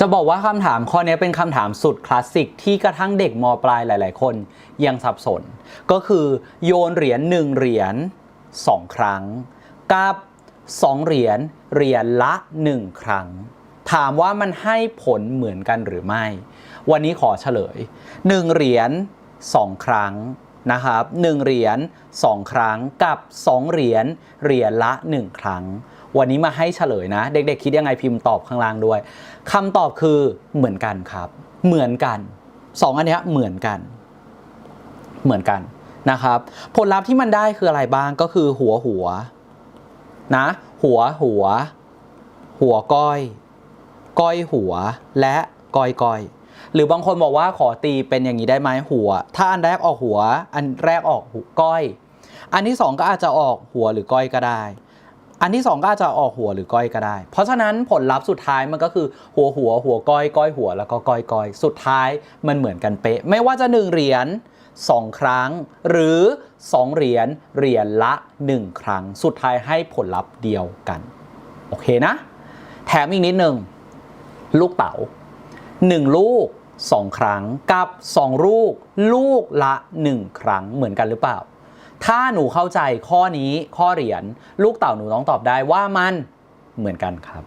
จะบอกว่าคำถามข้อนี้เป็นคำถามสุดคลาสสิกที่กระทั่งเด็กมปลายหลาย ๆ คนยังสับสน ก็คือโยนเหรียญ1เหรียญ2ครั้ง กับ2เหรียญเหรียญละ1ครั้ง ถามว่ามันให้ผลเหมือนกันหรือไม่ วันนี้ขอเฉลย1เหรียญ2ครั้งนะครับ1เหรียญ2ครั้งกับ2เหรียญเหรียญละ1ครั้ง วันนี้มาให้เฉลยนะ เด็กๆ คิดยังไงพิมพ์ตอบข้างล่างด้วยคำตอบคือเหมือนกันครับ เหมือนกันสองอันนี้เหมือนกัน เหมือนกันนะครับ ผลลัพธ์ที่มันได้คืออะไรบ้างก็คือหัวหัวนะ หัวหัว หัวก้อย ก้อยหัวและก้อยก้อยหรือบางคนบอกว่าขอตีเป็นอย่างนี้ได้ไหมหัว ถ้าอันแรกออกหัว อันแรกออกก้อย อันที่สองก็อาจจะออกหัวหรือก้อยก็ได้ อันที่สองก็อาจจะออกหัวหรือก้อยก็ได้ เพราะฉะนั้นผลลัพธ์สุดท้ายมันก็คือหัวหัวหัวก้อยก้อยหัวแล้วก็ก้อยก้อยสุดท้ายมันเหมือนกันเป๊ะ ไม่ว่าจะหนึ่งเหรียญสองครั้ง หรือสองเหรียญเหรียญละหนึ่งครั้ง สุดท้ายให้ผลลัพธ์เดียวกัน โอเคนะ แถมอีกนิดหนึ่งลูกเต๋าหนึ่งลูกสองครั้งกับสองลูก ลูกละหนึ่งครั้งเหมือนกันหรือเปล่า ถ้าหนูเข้าใจข้อนี้ข้อเหรียญลูกเต่าหนูต้องตอบได้ว่ามันเหมือนกันครับ